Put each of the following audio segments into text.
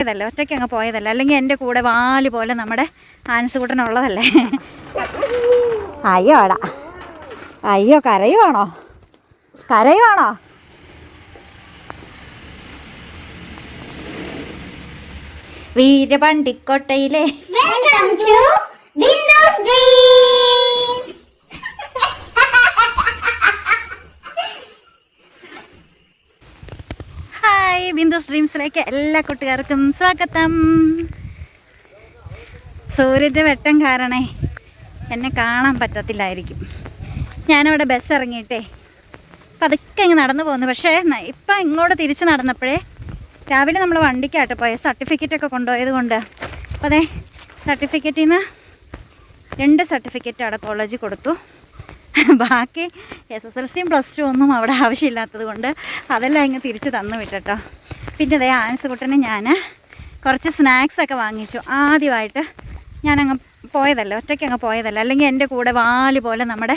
പോയതല്ല? ഒറ്റയ്ക്ക് അങ്ങ് പോയതല്ല? അല്ലെങ്കിൽ എന്റെ കൂടെ വാൽ പോലെ നമ്മുടെ ആൻസുകൂട്ടനുള്ളതല്ലേ അയ്യോടാ. അയ്യോ കരയുവാണോ? കരയുവാണോ? വീരപണ്ടിക്കോട്ടയിലെ to to Windows hi Bindu സ്ട്രീംസിലേക്ക് എല്ലാ കൂട്ടുകാർക്കും സ്വാഗതം. സൂര്യന്റെ വെട്ടം കാരണേ എന്നെ കാണാൻ പറ്റത്തില്ലായിരിക്കും. ഞാനവിടെ ബസ് ഇറങ്ങിയിട്ടേ പതുക്കെ ഇങ്ങ് നടന്നു പോകുന്നു. പക്ഷേ ഇപ്പം ഇങ്ങോട്ട് തിരിച്ച് നടന്നപ്പോഴേ രാവിലെ നമ്മൾ വണ്ടിക്കായിട്ട് പോയ സർട്ടിഫിക്കറ്റൊക്കെ കൊണ്ടുപോയത് കൊണ്ട്. അപ്പോൾ അതെ സർട്ടിഫിക്കറ്റിൽ നിന്ന് രണ്ട് സർട്ടിഫിക്കറ്റ് അവിടെ കോളേജിൽ കൊടുത്തു. ബാക്കി എസ് എസ് എൽ സിയും പ്ലസ് ടു ഒന്നും അവിടെ ആവശ്യമില്ലാത്തത് കൊണ്ട് അതെല്ലാം ഇങ്ങ് തിരിച്ച് തന്നു വിട്ടോ പിന്നെ അതേ ആൻസുകുട്ടന് ഞാൻ കുറച്ച് സ്നാക്സൊക്കെ വാങ്ങിച്ചു. ആദ്യമായിട്ട് ഞാനങ്ങ് പോയതല്ല ഒറ്റയ്ക്ക് അങ്ങ് പോയതല്ല. അല്ലെങ്കിൽ എന്റെ കൂടെ വാൽ പോലെ നമ്മുടെ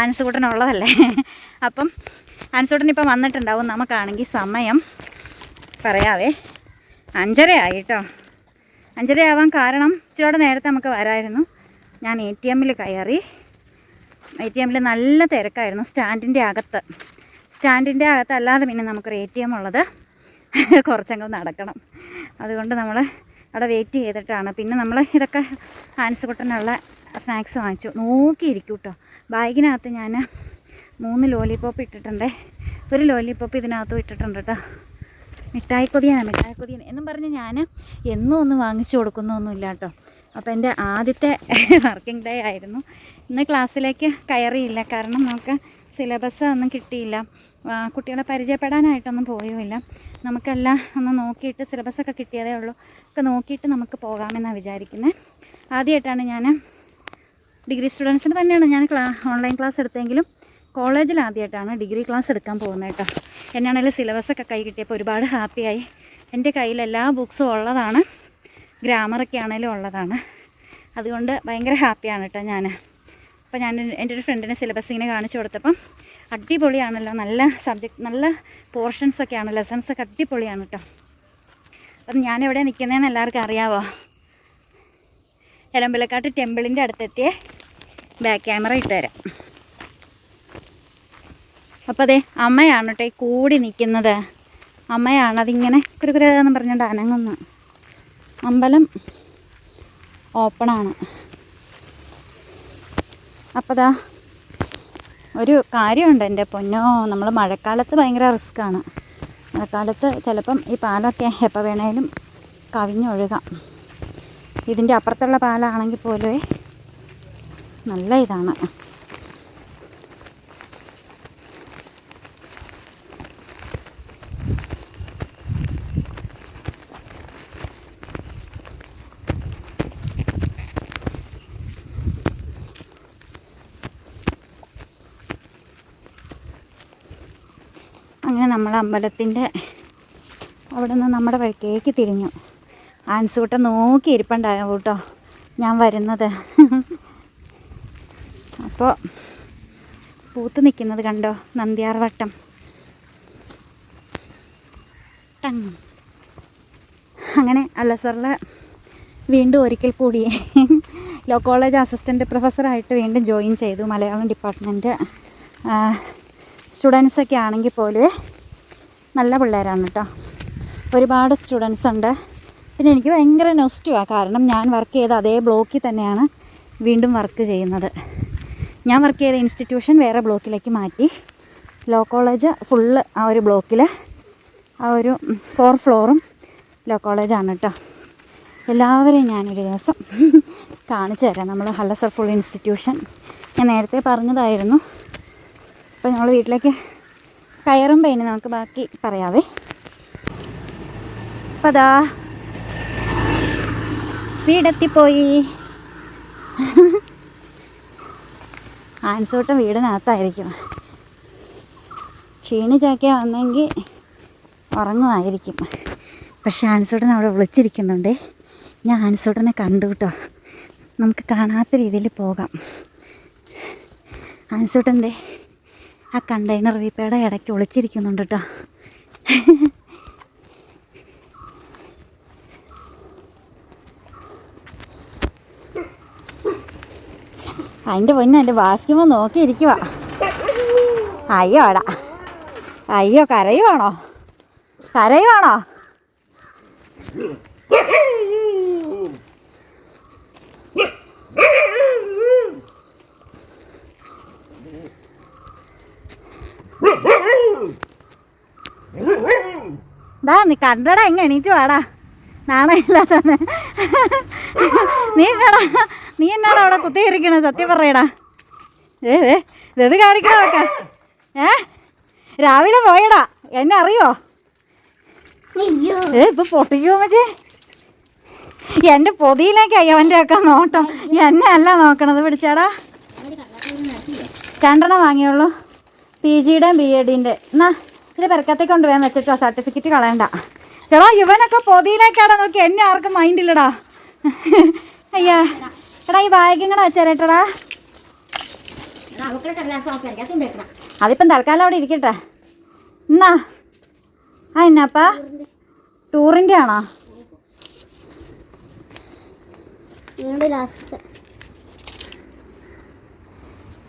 ആൻസുകുട്ടനുള്ളതല്ലേ അപ്പം ആൻസുകുട്ടൻ ഇപ്പം വന്നിട്ടുണ്ടാവും നമുക്കാണെങ്കിൽ സമയം പറയാവേ. അഞ്ചര അഞ്ചരയായി കേട്ടോ അഞ്ചരയാവാൻ കാരണം ഇച്ചിരിയോടെ നേരത്തെ നമുക്ക് വരായിരുന്നു. ഞാൻ എ ടി എമ്മിൽ കയറി എ ടി എമ്മിൽ നല്ല തിരക്കായിരുന്നു സ്റ്റാൻഡിന്റെ അകത്ത്. സ്റ്റാൻഡിന്റെ അകത്ത് അല്ലാതെ പിന്നെ നമുക്കൊരു എ ടി എം ഉള്ളത് കുറച്ചങ്ങ് നടക്കണം. അതുകൊണ്ട് നമ്മൾ അവിടെ വെയിറ്റ് ചെയ്തിട്ടാണ്. പിന്നെ നമ്മൾ ഇതൊക്കെ ഹാൻസ് കുട്ടനുള്ള സ്നാക്സ് വാങ്ങിച്ചു. നോക്കിയിരിക്കും കേട്ടോ ബാഗിനകത്ത് ഞാൻ മൂന്ന് ലോലിപോപ്പ് ഇട്ടിട്ടുണ്ട്. ഒരു ലോലിപോപ്പ് ഇതിനകത്തും ഇട്ടിട്ടുണ്ട് കേട്ടോ മിഠായി കൊതിയാണ് മിഠായി കൊതിയാണ് എന്നും പറഞ്ഞ് ഞാൻ എന്നും ഒന്നും വാങ്ങിച്ചു കൊടുക്കുന്നൊന്നുമില്ല കേട്ടോ അപ്പോൾ എന്റെ ആദ്യത്തെ വർക്കിംഗ് ഡേ ആയിരുന്നു. ഇന്ന് ക്ലാസ്സിലേക്ക് കയറിയില്ല. കാരണം നമുക്ക് സിലബസ് ഒന്നും കിട്ടിയില്ല. കുട്ടികളെ പരിചയപ്പെടാനായിട്ടൊന്നും പോയുമില്ല. നമുക്കെല്ലാം ഒന്ന് നോക്കിയിട്ട് സിലബസൊക്കെ കിട്ടിയതേ ഉള്ളൂ. ഒക്കെ നോക്കിയിട്ട് നമുക്ക് പോകാമെന്നാണ് വിചാരിക്കുന്നത് ആദ്യമായിട്ടാണ് ഞാൻ ഡിഗ്രി സ്റ്റുഡൻസിന് തന്നെയാണ് ഞാൻ ക്ലാ ഓൺലൈൻ ക്ലാസ് എടുത്തെങ്കിലും കോളേജിൽ ആദ്യമായിട്ടാണ് ഡിഗ്രി ക്ലാസ് എടുക്കാൻ പോകുന്നത് കേട്ടോ എന്നാണെങ്കിലും സിലബസൊക്കെ കൈ കിട്ടിയപ്പോൾ ഒരുപാട് ഹാപ്പിയായി എന്റെ കയ്യിൽ എല്ലാ ബുക്സും ഉള്ളതാണ്. ഗ്രാമറൊക്കെ ആണെങ്കിലും ഉള്ളതാണ്. അതുകൊണ്ട് ഭയങ്കര ഹാപ്പിയാണ് കേട്ടോ ഞാൻ അപ്പോൾ ഞാൻ എന്റെ ഒരു ഫ്രണ്ടിനെ സിലബസ് ഇങ്ങനെ കാണിച്ചു കൊടുത്തപ്പം അടിപൊളിയാണല്ലോ. നല്ല സബ്ജക്റ്റ് നല്ല പോർഷൻസ് ഒക്കെയാണ് ലെസൺസ് ഒക്കെ അടിപൊളിയാണ് കേട്ടോ അപ്പം ഞാൻ എവിടെ നിൽക്കുന്നതെന്ന് എല്ലാവർക്കും അറിയാവോ? എലമ്പലക്കാട്ട് ടെമ്പിളിന്റെ അടുത്തെത്തിയ ബാക്ക് ക്യാമറ ഇട്ടുതരാം അപ്പോൾ അതെ അമ്മയാണ് കേട്ടോ ഈ കൂടി നിൽക്കുന്നത് അമ്മയാണ് അതിങ്ങനെ കുരുകുരെന്ന് പറഞ്ഞുകൊണ്ട് അനങ്ങുന്നു അമ്പലം ഓപ്പണാണ്. അപ്പോൾ ദാ ഒരു കാര്യമുണ്ട് എന്റെ പൊന്നോ. നമ്മൾ മഴക്കാലത്ത് ഭയങ്കര റിസ്ക്കാണ്. മഴക്കാലത്ത് ചിലപ്പം ഈ പാലൊക്കെ എപ്പോൾ വേണേലും കവിഞ്ഞൊഴുകാം. ഇതിന്റെ അപ്പുറത്തുള്ള പാലാണെങ്കിൽ പോലെ നല്ല ഇതാണ് അങ്ങനെ നമ്മൾ അമ്പലത്തിന്റെ അവിടെ നിന്ന് നമ്മുടെ വഴിക്കേക്ക് തിരിഞ്ഞു. ആൻസൂട്ട നോക്കി ഇരിപ്പുണ്ടാകും കേട്ടോ. ഞാൻ വരുന്നത്. അപ്പോൾ പൂത്ത് നിൽക്കുന്നത് കണ്ടോ? നന്ദിയാർ വട്ടം. ടങ്. അങ്ങനെ അല്ലസറിൽ വീണ്ടും ഒരിക്കൽ കൂടി ലോ കോളേജ് അസിസ്റ്റന്റ് പ്രൊഫസറായിട്ട് വീണ്ടും ജോയിൻ ചെയ്തു. മലയാളം ഡിപ്പാർട്ട്മെന്റ് സ്റ്റുഡൻസൊക്കെ ആണെങ്കിൽ പോലും നല്ല പിള്ളേരാണ് കേട്ടോ ഒരുപാട് സ്റ്റുഡൻസ് ഉണ്ട്. പിന്നെ എനിക്ക് ഭയങ്കര നെസ്റ്റീവാണ് കാരണം ഞാൻ വർക്ക് ചെയ്ത അതേ ബ്ലോക്കിൽ തന്നെയാണ് വീണ്ടും വർക്ക് ചെയ്യുന്നത്. ഞാൻ വർക്ക് ചെയ്ത ഇൻസ്റ്റിറ്റ്യൂഷൻ വേറെ ബ്ലോക്കിലേക്ക് മാറ്റി. ലോ കോളേജ് ഫുള്ള് ആ ഒരു ബ്ലോക്കിൽ ആ ഒരു ഫോർ ഫ്ലോറും ലോ കോളേജാണ് കേട്ടോ എല്ലാവരെയും ഞാനൊരു ദിവസം കാണിച്ചു തരാം. നമ്മൾ ഹല്ലസർ ഫുൾ ഇൻസ്റ്റിറ്റ്യൂഷൻ ഞാൻ നേരത്തെ പറഞ്ഞതായിരുന്നു. അപ്പോൾ ഞങ്ങൾ വീട്ടിലേക്ക് കയറുമ്പോൾ ഇനി നമുക്ക് ബാക്കി പറയാവേ. അപ്പം അതാ വീടെത്തിപ്പോയി. ആൻസൂട്ടം വീടിനകത്തായിരിക്കും. ക്ഷീണിച്ചൊക്കെ വന്നെങ്കിൽ ഉറങ്ങുമായിരിക്കും. പക്ഷെ ആൻസൂട്ടൻ അവിടെ വിളിച്ചിരിക്കുന്നുണ്ട്. ഞാൻ ആൻസൂട്ടനെ കണ്ടു കേട്ടോ നമുക്ക് കാണാത്ത രീതിയിൽ പോകാം. ആൻസൂട്ടന്റെ ആ കണ്ടെയ്നർ വീപ്പയുടെ ഇടയ്ക്ക് ഒളിച്ചിരിക്കുന്നുണ്ട് കേട്ടോ അതിന്റെ പൊന്നെ എന്റെ ബാസ്കുമ്പോൾ നോക്കിയിരിക്കുക അയ്യോ അടാ അയ്യോ കരയുവാണോ? കരയുവാണോ? ദാ നീ കണ്ടടാ ഇങ്ങ എണീറ്റ് വാടാ. നാണയില്ലാതെ നീ എന്നാടാ നീ എന്നാടാ അവിടെ കുത്തിയിരിക്കണ സത്യം പറയടാ. ഏ ഇത് കാണിക്കണമൊക്കെ ഏ? രാവിലെ പോയടാ. എന്നെ അറിയോ? ഏ ഇപ്പൊ പൊട്ടിക്കോ മച്ചേ എന്റെ പൊതിയിലേക്കായി അവന്റെ ഒക്കെ നോട്ടം. എന്നെ അല്ല നോക്കണത് പിടിച്ചാടാ. രണ്ടെണ്ണം വാങ്ങിയുള്ളൂ. P ജിയുടെയും B എഡിന്റെ. എന്നാ ഇത് പെരക്കത്തേക്ക് കൊണ്ട് വെച്ചിട്ടോ സർട്ടിഫിക്കറ്റ് കളയണ്ട. എടാ ഇവനൊക്കെ പൊതിയിലേക്കാടാ നോക്കി എന്നെ ആർക്കും മൈൻഡില്ലടാ അയ്യാ എടാ ഈ ബാഗും കൂടെ വെച്ചേരട്ടടാ. അതിപ്പം തൽക്കാലം അവിടെ ഇരിക്കട്ടെ. എന്നാ ആ എന്നാപ്പാ? ടൂറിന്റെ ആണോ?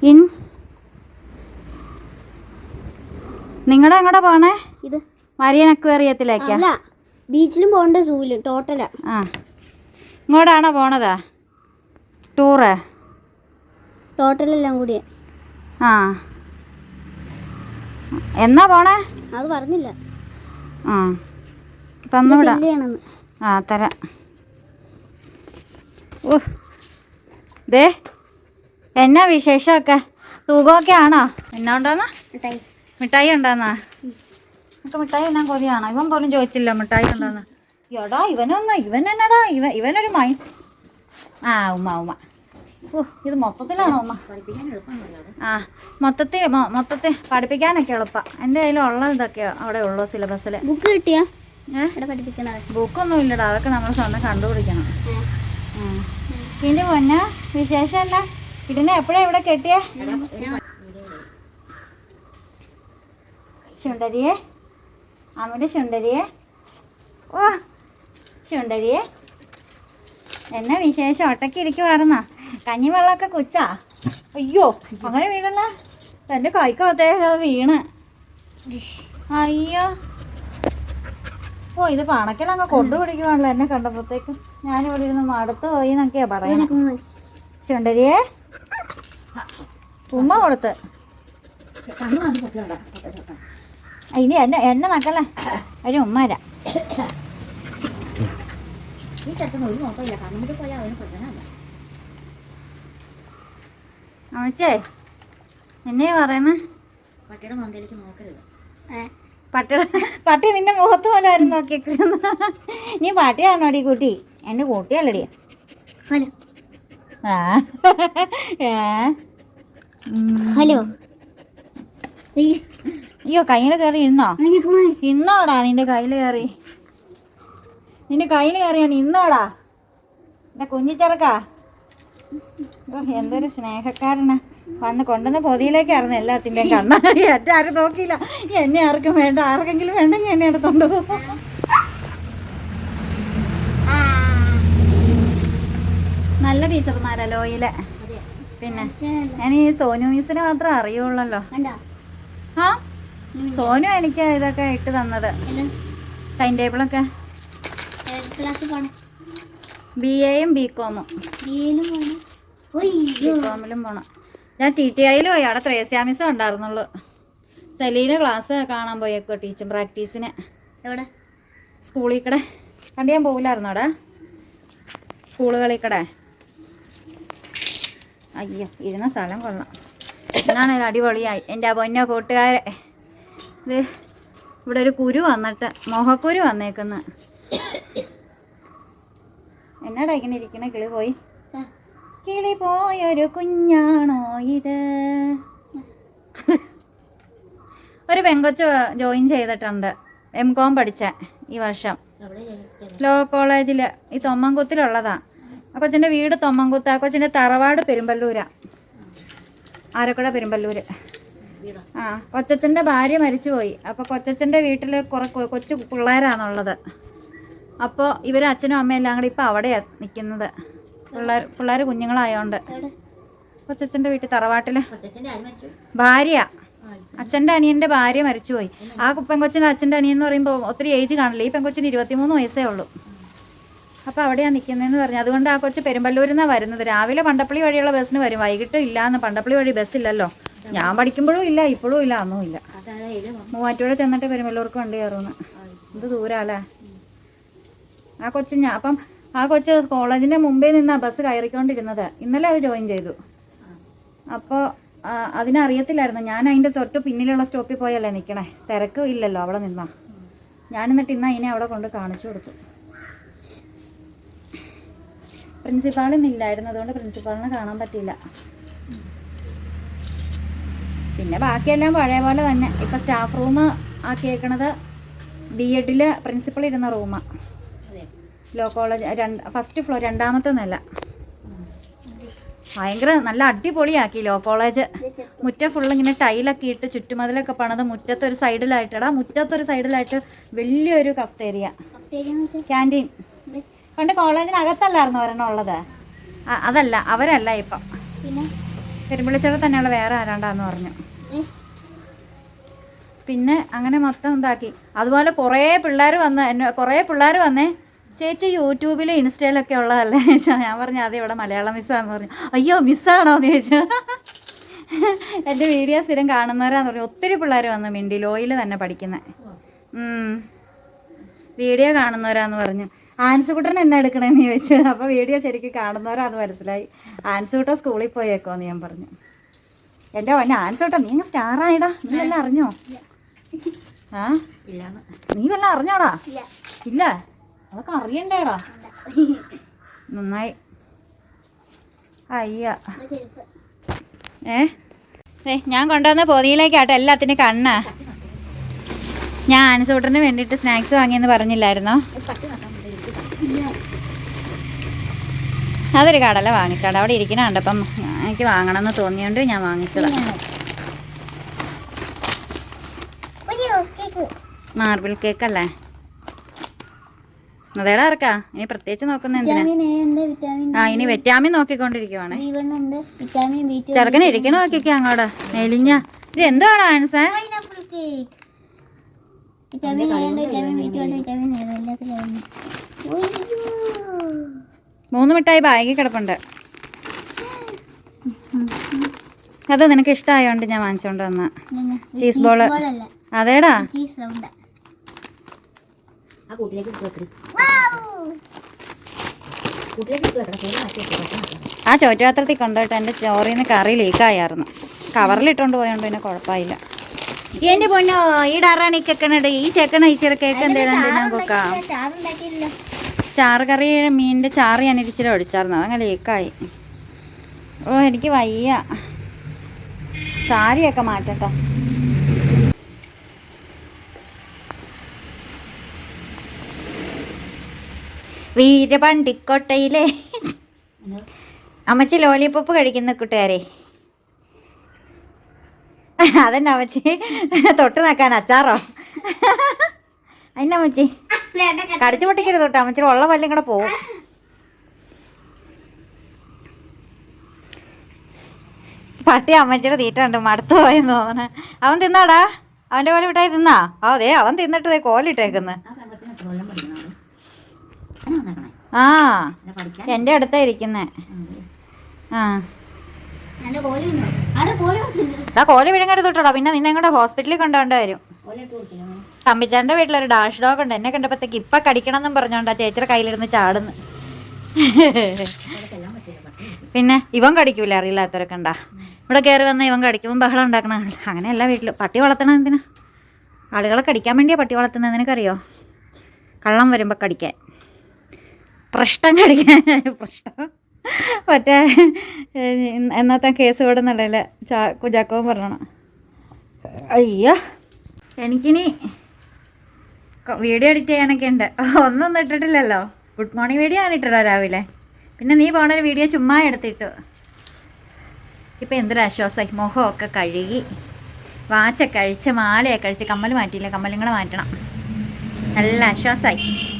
ഇൻ നിങ്ങളുടെ എങ്ങോട്ടാ പോണേ? ഇത്. മരിയൻ അക്വേറിയത്തിലേക്കാ? അല്ല ബീച്ചിലും പോണ്ട സൂവിലും ടോട്ടലാ. ആ. ഇങ്ങോട്ടാണോ പോണതാ? ടൂറ്? ടോട്ടലെല്ലാം കൂടിയാ. ആ. എന്നാ പോണേ? അത് പറഞ്ഞില്ല. ആ. തന്നുവിടാം ആ തരാം. ഓ ദേ എന്നാ വിശേഷമൊക്കെ? തൂക്കമൊക്കെ ആണോ? എന്നാ ഉണ്ടോന്നാ മിഠായി ഉണ്ടാന്നാ? നമുക്ക് മിഠായി എന്നാ കൊതിയാണോ? ഇവൻ പോലും ചോദിച്ചില്ല മിഠായി ഉണ്ടാന്ന്. എടാ ഇവനൊന്ന് ഇവൻ എന്നടാ ഇവൻ ഇവനൊരു മൈ ആ ഉമ്മ ഉമ്മ. ഓ ഇത് മൊത്തത്തിലാണോ ഉമ്മ? ആ മൊത്തത്തിൽ മൊത്തത്തിൽ പഠിപ്പിക്കാനൊക്കെ എളുപ്പ. എന്റെ കയ്യിലുള്ള ഇതൊക്കെയാ അവിടെ ഉള്ളൂ സിലബസിൽ ബുക്ക് കിട്ടിയാ? ബുക്കൊന്നും ഇല്ലടാ അതൊക്കെ നമ്മൾ സ്വന്തം കണ്ടുപിടിക്കണം. പിന്നെ ഇതിന്റെ പൊന്ന വിശേഷമല്ല ഇതിനെ എപ്പോഴാ ഇവിടെ കെട്ടിയേ? ശുണ്ടരിയെ അമ്മയുടെ ശുണ്ടരിയെ ഓ ശുണ്ടരിയെ എന്നാ വിശേഷം? ഒട്ടക്കി ഇരിക്കുവായിരുന്നാ? കഞ്ഞി വെള്ളമൊക്കെ കുച്ചാ അയ്യോ അങ്ങനെ വീണല്ല? എന്റെ കൈക്കകത്തേക്ക് വീണ്. അയ്യോ. ഓ ഇത് പണക്കിലങ്ങ് കൊണ്ടുപിടിക്കുവാണല്ലോ എന്നെ കണ്ടപ്പോഴത്തേക്ക്. ഞാനിവിടെ ഇരുന്ന് മടുത്ത് പോയി എന്നൊക്കെയാ പറയുന്നത് ചുണ്ടരിയെ? ഉമ്മ കൊടുത്ത്. ഇനി എന്നെ എന്നെ നക്കല്ലേ? ഒരു ഉമ്മ തരാം അമ്മച്ചേ എന്നെ പറയണേ പട്ടി പട്ടി നിന്റെ മുഖത്ത് പോലെ ആരും നോക്കിയേക്കുന്നു നീ പട്ടിയാണോടി കുട്ടി? എന്റെ കുട്ടിയല്ലടി. ഹലോ. ആ. ഹലോ. അയ്യോ കയ്യിൽ കയറി ഇരുന്നോ? ഇന്നോടാ നിന്റെ കയ്യിൽ കയറി നിന്റെ കയ്യിൽ കയറിയാണ് ഇന്നോടാ. എന്റെ കുഞ്ഞിച്ചെറുക്കാ. എന്തൊരു സ്നേഹക്കാരനാ. വന്ന് കൊണ്ടുവന്ന പൊതിയിലേക്കായിരുന്നു എല്ലാത്തിന്റെയും കണ്ണാടി ഏറ്റ ആരും നോക്കിയില്ല. എന്നെ ആർക്കും വേണ്ട. ആർക്കെങ്കിലും വേണ്ടെങ്കിൽ എന്നെ എടുത്തോണ്ട് പോകും നല്ല ടീച്ചർമാരാ ലോയിലെ. പിന്നെ ഞാൻ ഈ സോനു മിസിനെ മാത്രം അറിയുള്ളല്ലോ. ആ? സോനു എനിക്ക് ഇതൊക്കെ ഇട്ട് തന്നത്. ടൈം ടേബിളൊക്കെ ബി എയും ബി കോമും ബി കോമിലും പോണം. ഞാൻ ടി ടി ഐയിൽ പോയി. അവിടെ ത്രേസ്യാമിസം ഉണ്ടായിരുന്നുള്ളൂ. സലീന ക്ലാസ് കാണാൻ പോയേക്കോ ടീച്ചർ പ്രാക്ടീസിന് എവിടെ? സ്കൂളിൽ കൂടെ. കണ്ട് ഞാൻ പോകില്ലായിരുന്നു അവിടെ? സ്കൂളുകളിൽ കൂടെ. അയ്യോ ഇരുന്ന സ്ഥലം കൊള്ളാം. എന്നാണ് അടിപൊളിയായി. എന്റെ ആ പൊന്നോ കൂട്ടുകാരെ. ഇത് ഇവിടെ ഒരു കുരു വന്നിട്ട് മോഹക്കുരു വന്നേക്കുന്നു. എന്നാടാ ഇങ്ങനെ ഇരിക്കണ കിളി പോയി? കിളി പോയൊരു കുഞ്ഞാണോ ഇത്? ഒരു പെങ്കൊച്ച് ജോയിൻ ചെയ്തിട്ടുണ്ട് എം കോം പഠിച്ച ഈ വർഷം. ലോ കോളേജിൽ ഈ തൊമ്മൻകുത്തിലുള്ളതാ. ആ കൊച്ചിന്റെ വീട് തൊമ്മൻകുത്ത് ആ കൊച്ചിന്റെ തറവാട് പെരുമ്പല്ലൂരാ. ആരക്കുഴ പെരുമ്പല്ലൂര്. ആ കൊച്ചച്ഛന്റെ ഭാര്യ മരിച്ചുപോയി. അപ്പോൾ കൊച്ചച്ഛന്റെ വീട്ടിൽ കുറെ കൊച്ചു പിള്ളേരാണുള്ളത്. അപ്പോൾ ഇവർ അച്ഛനും അമ്മയും എല്ലാം കൂടി ഇപ്പോൾ അവിടെയാണ് നിൽക്കുന്നത് പിള്ളേർ പിള്ളേർ കുഞ്ഞുങ്ങളായോണ്ട്. കൊച്ചച്ഛന്റെ വീട്ടിൽ തറവാട്ടിൽ. ഭാര്യ. അച്ഛന്റെ അനിയന്റെ ഭാര്യ മരിച്ചുപോയി. ആ പെങ്കൊച്ചിന്റെ അച്ഛന്റെ അനിയൻ എന്ന് പറയുമ്പോൾ ഒത്തിരി ഏജ് കാണില്ല? ഈ പെങ്കൊച്ചിന് ഇരുപത്തിമൂന്ന് വയസ്സേ ഉള്ളൂ. അപ്പോൾ അവിടെയാണ് നിൽക്കുന്നതെന്ന് പറഞ്ഞു. അതുകൊണ്ട് ആ കൊച്ച് പെരുമ്പല്ലൂരിൽ നിന്നാണ് വരുന്നത്. രാവിലെ പണ്ടപ്പള്ളി വഴിയുള്ള ബസ്സിന് വരും. വൈകിട്ട് ഇല്ലാന്ന് പണ്ടപ്പള്ളി വഴി ബസ്സില്ലല്ലോ. ഞാൻ പഠിക്കുമ്പോഴും ഇല്ല ഇപ്പോഴും ഇല്ല അന്നും ഇല്ല. മൂവാറ്റുപുഴ ചെന്നിട്ട് പെരുമ്പല്ലൂർക്ക് വണ്ടി കയറുന്നു. ഇത് ദൂരമല്ലേ ആ കൊച്ച് ഞാൻ അപ്പം ആ കൊച്ച് കോളേജിന്റെ മുമ്പേ നിന്നാണ് ബസ് കയറിക്കൊണ്ടിരുന്നത്. ഇന്നലെ അത് ജോയിൻ ചെയ്തു. അപ്പോൾ അതിനറിയത്തില്ലായിരുന്നു. ഞാൻ അതിന്റെ തൊട്ട് പിന്നിലുള്ള സ്റ്റോപ്പിൽ പോയല്ലേ നിൽക്കണേ തിരക്ക് ഇല്ലല്ലോ അവിടെ നിന്നാ. ഞാൻ എന്നിട്ട് ഇന്ന് അതിനെ അവിടെ കൊണ്ട് കാണിച്ചു കൊടുത്തു. പ്രിൻസിപ്പാൾ ഇന്നില്ലായിരുന്നു അതുകൊണ്ട് പ്രിൻസിപ്പാളിനെ കാണാൻ പറ്റിയില്ല. പിന്നെ ബാക്കിയെല്ലാം പഴയ പോലെ തന്നെ. ഇപ്പം സ്റ്റാഫ് റൂം ആക്കിയേക്കണത് ബി എഡിൽ പ്രിൻസിപ്പൾ ഇരുന്ന റൂമാണ് ലോ കോളേജ് രണ്ട് ഫസ്റ്റ് ഫ്ലോർ രണ്ടാമത്തെ നില. ഭയങ്കര നല്ല അടിപൊളിയാക്കി ലോ കോളേജ് മുറ്റം ഫുള്ള് ഇങ്ങനെ ടൈലൊക്കെ ഇട്ട് ചുറ്റുമതിലൊക്കെ പണിത് മുറ്റത്തൊരു സൈഡിലായിട്ടടാ മുറ്റത്തൊരു സൈഡിലായിട്ട് വലിയൊരു കഫ്തേരിയ ക്യാന്റീൻ പണ്ട് കോളേജിനകത്തല്ലായിരുന്നു ഒരെണ്ണം ഉള്ളത്? അതല്ല അവരല്ല ഇപ്പം. പെരുമ്പിളിച്ചട തന്നെയുള്ള വേറെ ആരാണ്ടാന്ന് പറഞ്ഞു. പിന്നെ അങ്ങനെ മൊത്തം ഇതാക്കി. അതുപോലെ കുറേ പിള്ളേർ വന്ന് എന്നെ കുറേ പിള്ളേർ വന്നേ ചേച്ചി യൂട്യൂബിലും ഇൻസ്റ്റയിലൊക്കെ ഉള്ളതല്ലേ? ഞാൻ പറഞ്ഞു അതേ ഇവിടെ മലയാളം മിസ്സാന്ന് പറഞ്ഞു. അയ്യോ മിസ്സാണോ? എന്ന് ചോദിച്ചു. എന്റെ വീഡിയോ സ്ഥിരം കാണുന്നവരാന്ന് പറഞ്ഞു. ഒത്തിരി പിള്ളേർ വന്നു മിണ്ടി ലോയിൽ തന്നെ പഠിക്കുന്നത് വീഡിയോ കാണുന്നവരാന്ന് പറഞ്ഞു. ആൻസുകുട്ടൻ എന്നെ എടുക്കണേന്ന് ചോദിച്ചു. അപ്പോൾ വീഡിയോ ശരിക്കും കാണുന്നവരാന്ന് മനസ്സിലായി. ആൻസുകുട്ടൻ സ്കൂളിൽ പോയേക്കോന്ന് ഞാൻ പറഞ്ഞു. എന്റെ അവന്റെ ആൻസുകുട്ടൻ നീ അങ്ങ് ആയിടാ. നീ എല്ലാം അറിഞ്ഞോ? ആ? നീ വല്ല അറിഞ്ഞോടാ? ഇല്ല. അതൊക്കെ അറിയണ്ടേടാ. നന്നായി. അയ്യ. ഏ? ഏ ഞാൻ കൊണ്ടുവന്ന പൊതിയിലേക്കാട്ടോ എല്ലാത്തിനും കണ്ണാ. ഞാൻ ആൻസൂട്ടറിന് വേണ്ടിയിട്ട് സ്നാക്സ് വാങ്ങിയെന്ന് പറഞ്ഞില്ലായിരുന്നോ ഇത് പട്ടി നോക്കാൻ ഇല്ല അതൊരു കടല വാങ്ങിച്ചാടാ അവിടെ ഇരിക്കുന്നുണ്ട് അപ്പം എനിക്ക് വാങ്ങണമെന്ന് തോന്നിയോണ്ട് ഞാൻ വാങ്ങിച്ചതാണ് മാർബിൾ കേക്ക് അല്ലേ അതേടാ ഇറക്കാ ഇനി പ്രത്യേകിച്ച് നോക്കുന്ന എന്തിനാ? ആ ഇനി വെറ്റാമിൻ നോക്കിക്കൊണ്ടിരിക്കുവാണേ. ചെറുക്കനെ ഇരിക്കണ നോക്കിക്ക അങ്ങോട്ട്. മെലിഞ്ഞ. ഇത് എന്താണ് ആൻസേ വിറ്റാമിൻ വിറ്റാമിൻ വിറ്റാമിൻ മൂന്ന് മിഠായി ബാഗിൽ കിടപ്പുണ്ട്. അത് നിനക്ക് ഇഷ്ടമായോണ്ട് ഞാൻ വാങ്ങിച്ചോണ്ട് വന്ന. ചീസ് ബോൾ അതേടാ. റൗണ്ട് ആ. ചോറ്റുപാത്രത്തിൽ കൊണ്ടുപോയിട്ട് എന്റെ ചോറിൽ നിന്ന് കറി ലീക്കായായിരുന്നു കവറിലിട്ടുകൊണ്ട് പോയോണ്ട് പിന്നെ കുഴപ്പമില്ല എന്റെ പൊന്നോ ഈ ഡറാണ് ഈ ചെക്കണ ഈ ചെറു കേക്ക് എന്തെങ്കിലും കൊക്കാം ചാറ് കറി മീനിന്റെ ചാറ് ഞാൻ ഇരിച്ചിരി ഒഴിച്ചായിരുന്നു. അതങ്ങനെ ലീക്കായി ഓ എനിക്ക് വയ്യ. സാരിയൊക്കെ മാറ്റട്ടോ. വീരപണ്ടിക്കോട്ടയിലെ അമ്മച്ചി ലോലിപ്പൊപ്പ് കഴിക്കുന്ന കൂട്ടുകാരെ. അതെന്നെ അമ്മച്ചി. തൊട്ട് നോക്കാൻ അച്ചാറോ? അതിന്റെ അമ്മച്ചി കടിച്ചു പൊട്ടിക്കരുത് കേട്ടോ അമ്മച്ചി ഉള്ള പല്ലും കൂടെ പോവും. പട്ടി അമ്മച്ചിയുടെ തീറ്റ ഉണ്ട് മടുത്തു പോയെന്ന് തോന്നണേ. അവൻ തിന്നാടാ? അവന്റെ കോല വിട്ടായി തിന്നാ? അതെ അവൻ തിന്നിട്ട് ദേ കോലിട്ടേക്കുന്ന്. ആ എന്റെ എന്റെ അടുത്താ ഇരിക്കുന്നേ. ആ. കോലി വിഴുങ്ങരുത് തൊട്ടോടാ പിന്നെ നിന്നെ കൂടെ ഹോസ്പിറ്റലിൽ കൊണ്ടുപോകേണ്ട വരും. തമ്പിച്ചാന്റെ വീട്ടിലൊരു ഡാഷ് ഡോഗ് ഉണ്ട്. എന്നെ കണ്ടപ്പോഴത്തേക്ക് ഇപ്പം കടിക്കണം എന്നും പറഞ്ഞോണ്ടാ ചേച്ചിയുടെ കയ്യിലിരുന്ന് ചാടുന്നു. പിന്നെ ഇവൻ കടിക്കൂല അറിയില്ലാത്തവരൊക്കെ ഉണ്ടാ. ഇവിടെ കയറി വന്ന ഇവൻ കടിക്കുമ്പോൾ ബഹളം ഉണ്ടാക്കണ അങ്ങനെയല്ല വീട്ടിൽ പട്ടി വളർത്തണം എന്തിനാ? ആളുകളെ കടിക്കാൻ വേണ്ടിയാ പട്ടി വളർത്തുന്നത് നിനക്കറിയോ? കള്ളം വരുമ്പോൾ കടിക്കാൻ. പ്രശ്നം കടിക്കാൻ. പ്രശ്നം. മറ്റേ എന്നാത്ത കേസ് ഇവിടെ നിലയിൽ ചാ കുജാക്കവും പറഞ്ഞണം. അയ്യോ. എനിക്കിനി വീഡിയോ എഡിറ്റ് ചെയ്യാനൊക്കെ ഉണ്ട്. ഒന്നൊന്നും ഇട്ടിട്ടില്ലല്ലോ. ഗുഡ് മോർണിംഗ് വീഡിയോ ആണ് ഇട്ടിടാ രാവിലെ. പിന്നെ നീ പോണൊരു വീഡിയോ ചുമ്മാ എടുത്തിട്ടു. ഇപ്പം എന്തൊരാശ്വാസമായി മുഖമൊക്കെ കഴുകി. വാച്ചൊക്കെ കഴിച്ച് മാലയൊക്കെ കഴിച്ച് കമ്മൽ മാറ്റിയില്ല? കമ്മലും കൂടെ മാറ്റണം. നല്ല ആശ്വാസമായി